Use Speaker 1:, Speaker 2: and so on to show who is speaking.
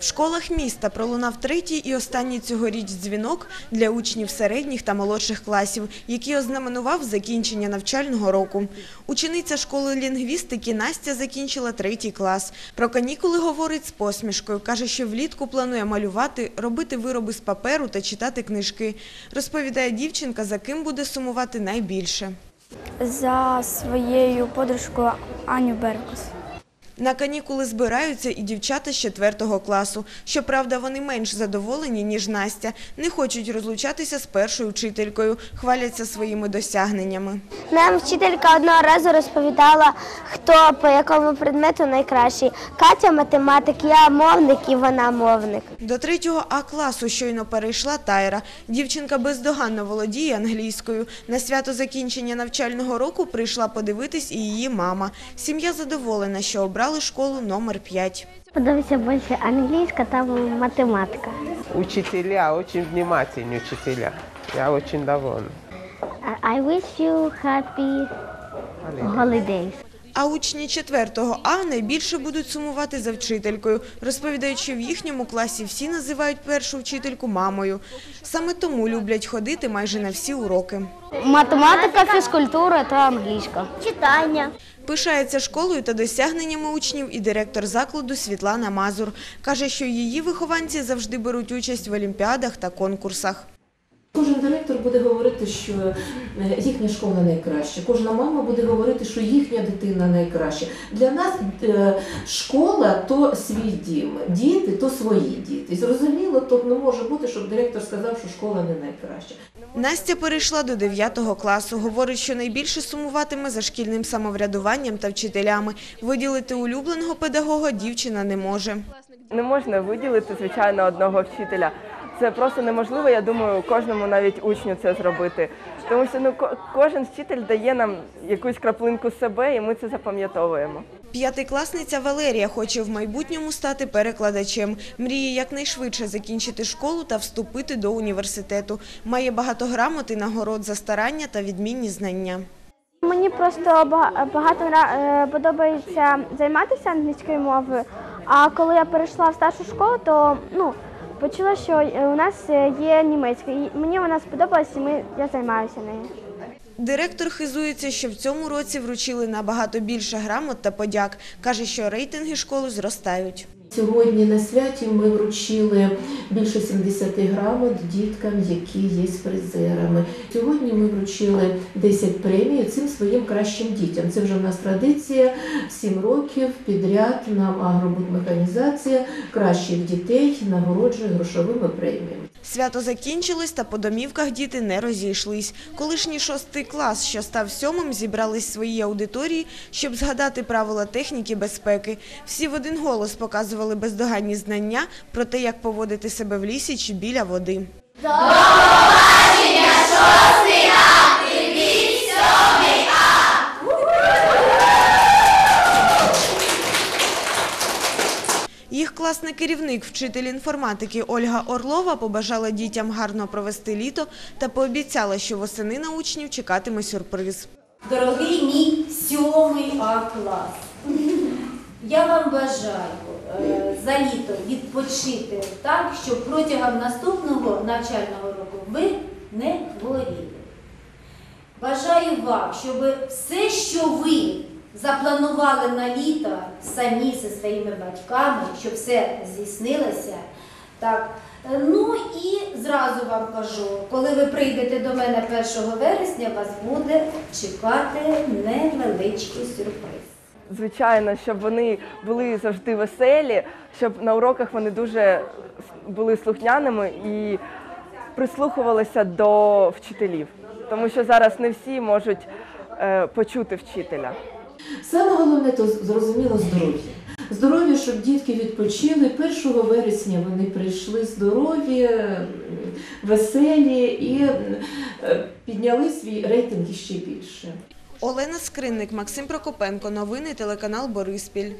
Speaker 1: В школах міста пролунав третій і останній цьогоріч дзвінок для учнів середніх та молодших класів, який ознаменував закінчення навчального року. Учениця школи лінгвістики Настя закінчила третій клас. Про канікули говорить з посмішкою. Каже, що влітку планує малювати, робити вироби з паперу та читати книжки. Розповідає дівчинка, за ким буде сумувати найбільше.
Speaker 2: за своєю подружкою Аню Беркус.
Speaker 1: На канікули збираються і дівчата з 4 класу. Щоправда, вони менш задоволені, ніж Настя. Не хочуть розлучатися з першою вчителькою, хваляться своїми досягненнями.
Speaker 3: Нам вчителька одного разу розповідала, хто по якому предмету найкращий. Катя математик, я мовник і вона мовник.
Speaker 1: До 3 А класу щойно перейшла Тайра. Дівчинка бездоганно володіє англійською. На свято закінчення навчального року прийшла подивитись і її мама. Сім'я задоволена, що обрали школу номер 5.
Speaker 3: Подобається більше англійська та математика.
Speaker 4: Учителя, очень внимательные учителя. Я очень довольна.
Speaker 3: I wish you happy holidays.
Speaker 1: А учні 4 А найбільше будуть сумувати за вчителькою, розповідають, що в їхньому класі всі називають першу вчительку мамою. Саме тому люблять ходити майже на всі уроки.
Speaker 2: Математика, фізкультура та англійська.
Speaker 3: Читання.
Speaker 1: Пишається школою та досягненнями учнів і директор закладу Світлана Мазур. Каже, що її вихованці завжди беруть участь в олімпіадах та конкурсах.
Speaker 5: Кожен директор буде говорити, що е, їхня школа найкраща. Кожна мама буде говорити, що їхня дитина найкраща. Для нас е, школа то свій дім, діти то свої діти. Зрозуміло, то не може бути, щоб директор сказав, що школа не найкраща.
Speaker 1: Настя перейшла до 9 класу. Говорить, що найбільше сумуватиме за шкільним самоврядуванням та вчителями. Виділити улюбленого педагога дівчина не може.
Speaker 6: Не можна виділити, звичайно, одного вчителя. Це просто неможливо, я думаю, кожному навіть учню це зробити. Тому що ну, кожен вчитель дає нам якусь краплинку себе, і ми це запам'ятовуємо.
Speaker 1: П'ятикласниця Валерія хоче в майбутньому стати перекладачем. Мріє якнайшвидше закінчити школу та вступити до університету. Має багато грамот і нагород за старання та відмінні знання.
Speaker 2: Мені просто ба- багато е, подобається займатися англійською мовою. А коли я перейшла в старшу школу, то ну, почула, що е, у нас е, є німецька. Мені вона сподобалась, і ми, я займаюся нею.
Speaker 1: Директор хизується, що в цьому році вручили набагато більше грамот та подяк. Каже, що рейтинги школи зростають.
Speaker 5: Сьогодні на святі ми вручили більше 70 грамот діткам, які є призерами. Сьогодні ми вручили 10 премій цим своїм кращим дітям. Це вже в нас традиція. 7 років підряд нам агробудмеханізація кращих дітей нагороджує грошовими преміями.
Speaker 1: Свято закінчилось, та по домівках діти не розійшлись. Колишній шостий клас, що став сьомим, зібрались в своїй аудиторії, щоб згадати правила техніки безпеки. Всі в один голос показували бездоганні знання про те, як поводити себе в лісі чи біля води. Їх класний керівник, вчитель інформатики Ольга Орлова побажала дітям гарно провести літо та пообіцяла, що восени на учнів чекатиме сюрприз.
Speaker 7: Дорогий мій сьомий А клас. Я вам бажаю е, за літо відпочити так, щоб протягом наступного навчального року ви не хворіли. Бажаю вам, щоб все, що ви запланували на літо самі зі своїми батьками, щоб все здійснилося. Так. Ну і зразу вам кажу, коли ви прийдете до мене 1 вересня, вас буде чекати невеличкий сюрприз.
Speaker 6: Звичайно, щоб вони були завжди веселі, щоб на уроках вони дуже були слухняними і прислухувалися до вчителів. Тому що зараз не всі можуть е, почути вчителя.
Speaker 5: Саме головне то зрозуміло здоров'я. Здоров'я, щоб дітки відпочили. 1 вересня вони прийшли здорові, веселі і е, підняли свій рейтинг ще більше.
Speaker 1: Олена Скринник, Максим Прокопенко. Новини телеканал Бориспіль.